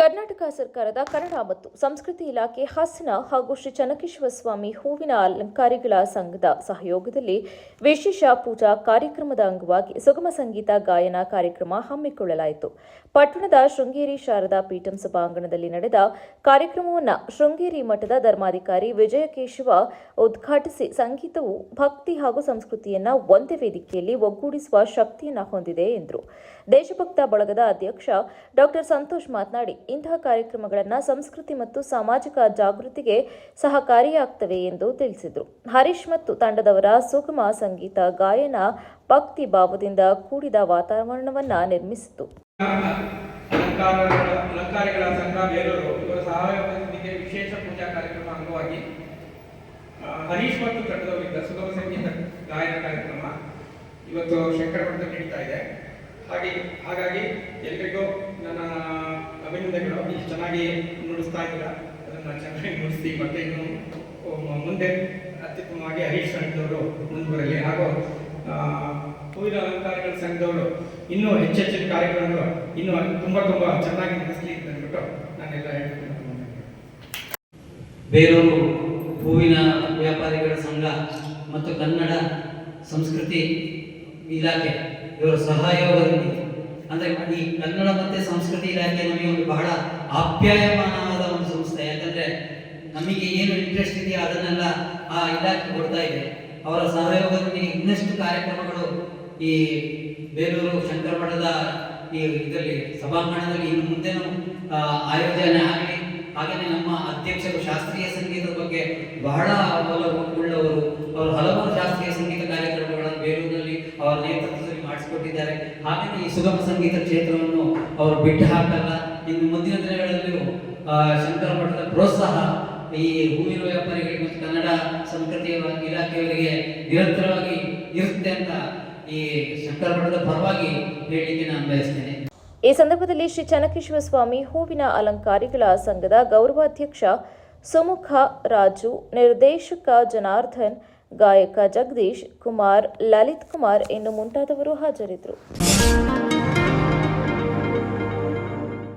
ಕರ್ನಾಟಕ ಸರ್ಕಾರದ ಕನ್ನಡ ಮತ್ತು ಸಂಸ್ಕೃತಿ ಇಲಾಖೆ ಹಾಸನ ಹಾಗೂ ಶ್ರೀ ಚನ್ನಕೇಶ್ವರ ಸ್ವಾಮಿ ಹೂವಿನ ಅಲಂಕಾರಿಗಳ ಸಂಘದ ಸಹಯೋಗದಲ್ಲಿ ವಿಶೇಷ ಪೂಜಾ ಕಾರ್ಯಕ್ರಮದ ಅಂಗವಾಗಿ ಸುಗಮ ಸಂಗೀತ ಗಾಯನ ಕಾರ್ಯಕ್ರಮ ಹಮ್ಮಿಕೊಳ್ಳಲಾಯಿತು. ಪಟ್ಟಣದ ಶೃಂಗೇರಿ ಶಾರದಾ ಪೀಠಂ ಸಭಾಂಗಣದಲ್ಲಿ ನಡೆದ ಕಾರ್ಯಕ್ರಮವನ್ನು ಶೃಂಗೇರಿ ಮಠದ ಧರ್ಮಾಧಿಕಾರಿ ವಿಜಯಕೇಶವ ಉದ್ಘಾಟಿಸಿ ಸಂಗೀತವು ಭಕ್ತಿ ಹಾಗೂ ಸಂಸ್ಕೃತಿಯನ್ನ ಒಂದೇ ವೇದಿಕೆಯಲ್ಲಿ ಒಗ್ಗೂಡಿಸುವ ಶಕ್ತಿಯನ್ನ ಹೊಂದಿದೆ ಎಂದರು. ದೇಶಭಕ್ತ ಬಳಗದ ಅಧ್ಯಕ್ಷ ಡಾಕ್ಟರ್ ಸಂತೋಷ್ ಮಾತನಾಡಿ ಇಂತಹ ಕಾರ್ಯಕ್ರಮಗಳನ್ನು ಸಂಸ್ಕೃತಿ ಮತ್ತು ಸಾಮಾಜಿಕ ಜಾಗೃತಿಗೆ ಸಹಕಾರಿಯಾಗ್ತವೆ ಎಂದು ತಿಳಿಸಿದರು. ಹರೀಶ್ ಮತ್ತು ತಂಡದವರ ಸುಗಮ ಸಂಗೀತ, ಗಾಯನ, ಭಕ್ತಿ ಭಾವದಿಂದ ಕೂಡಿದ ವಾತಾವರಣವನ್ನ ನಿರ್ಮಿಸಿತು ಹರೀಶ್ ಮತ್ತು ತಂಡದವರಿಂದ ಸುಗಮ ಸಂಗೀತ, ಗಾಯನ ಕಾರ್ಯಕ್ರಮ ಇವತ್ತು ಶಂಕರ ಮಠದಲ್ಲಿ ನಡೀತಾ ಇದೆ. ಹಾಗೆ, ಹಾಗಾಗಿ ಎಲ್ರಿಗೂ ನನ್ನ ಅಭಿನಂದನೆಗಳು. ಇಷ್ಟು ಚೆನ್ನಾಗಿ ನುಡಿಸ್ತಾ ಇದ್ದೀರಾ? ಅದನ್ನು ಚೆನ್ನಾಗಿ ನುಡಿಸಿ, ಮತ್ತೆ ಇನ್ನು ಮುಂದೆ ಅತ್ಯುತ್ತಮವಾಗಿ ಹರೀಶ್ ಸಂಘದವರು ಮುಂದುವರಲಿ. ಹಾಗೂ ಹೂವಿನ ಅಲಂಕಾರಗಳ ಸಂಘದವರು ಇನ್ನೂ ಹೆಚ್ಚೆಚ್ಚಿನ ಕಾರ್ಯಕ್ರಮಗಳು ಇನ್ನೂ ತುಂಬ ತುಂಬ ಚೆನ್ನಾಗಿ ನಡೆಸಲಿ ಅಂತ ಅಂದ್ಬಿಟ್ಟು ನಾನೆಲ್ಲ ಹೇಳ್ತೀನಿ. ಬೇರೂರು ಹೂವಿನ ವ್ಯಾಪಾರಿಗಳ ಸಂಘ ಮತ್ತು ಕನ್ನಡ ಸಂಸ್ಕೃತಿ ಇಲಾಖೆ, ಇವರ ಸಹಯೋಗದಲ್ಲಿ. ಅಂದ್ರೆ ಈ ಕನ್ನಡ ಮತ್ತು ಸಂಸ್ಕೃತಿ ಇಲಾಖೆ ನಮಗೆ ಒಂದು ಬಹಳ ಆಪ್ಯಾಯಮಾನವಾದ ಒಂದು ಸಂಸ್ಥೆ. ಯಾಕಂದ್ರೆ ನಮಗೆ ಏನು ಇಂಟ್ರೆಸ್ಟ್ ಇದೆಯೋ ಅದನ್ನೆಲ್ಲ ಆ ಇಲಾಖೆ ಕೊಡ್ತಾ ಇದೆ. ಅವರ ಸಹಯೋಗದಲ್ಲಿ ಇನ್ನಷ್ಟು ಕಾರ್ಯಕ್ರಮಗಳು ಈ ಬೇಲೂರು ಶಂಕರ ಮಠದ ಈ ಇದರಲ್ಲಿ, ಸಭಾಂಗಣದಲ್ಲಿ ಇನ್ನು ಮುಂದೆ ಆಯೋಜನೆ ಆಗಲಿ, ಹಾಗೆಯೇ ನಮ್ಮ ಅಧ್ಯಕ್ಷರು ಶಾಸ್ತ್ರೀಯ ಸಂಗೀತದ ಬಗ್ಗೆ ಬಹಳ ಒಲವು ಉಳ್ಳವರು ಅವರು ಹಲವಾರು ಸುಗಮ ಸಂಗೀತ ಕ್ಷೇತ್ರವನ್ನು ಅವರು ಬಿಟ್ಟು ಹಾಕಲ್ಲ. ಇನ್ನು ಮುಂದಿನ ದಿನಗಳಲ್ಲಿಯೂ ಶಂಕರ ಮಠದ ಪ್ರೋತ್ಸಾಹ, ಈ ಹೂವಿನ ವ್ಯಾಪಾರಿಗಳಿಗೆ ಮತ್ತು ಕನ್ನಡ ಸಂಸ್ಕೃತಿಯ ಇಲಾಖೆಯವರಿಗೆ ನಿರಂತರವಾಗಿ ಇರುತ್ತೆ ಅಂತ ಈ ಶಂಕರ ಮಠದ ಪರವಾಗಿ ಹೇಳಲಿಕ್ಕೆ ನಾನು ಬಯಸ್ತೇನೆ. ಈ ಸಂದರ್ಭದಲ್ಲಿ ಶ್ರೀ ಚನ್ನಕೇಶ್ವರ ಸ್ವಾಮಿ ಹೂವಿನ ಅಲಂಕಾರಿಗಳ ಸಂಘದ ಗೌರವಾಧ್ಯಕ್ಷ ಸುಮುಖ ರಾಜು, ನಿರ್ದೇಶಕ ಜನಾರ್ದನ್ ಗಾಯಕ ಜಗದೀಶ್ ಕುಮಾರ್ ಲಲಿತ್ ಕುಮಾರ್ ಇನ್ನು ಮುಂತಾದವರು ಹಾಜರಿದ್ದರು.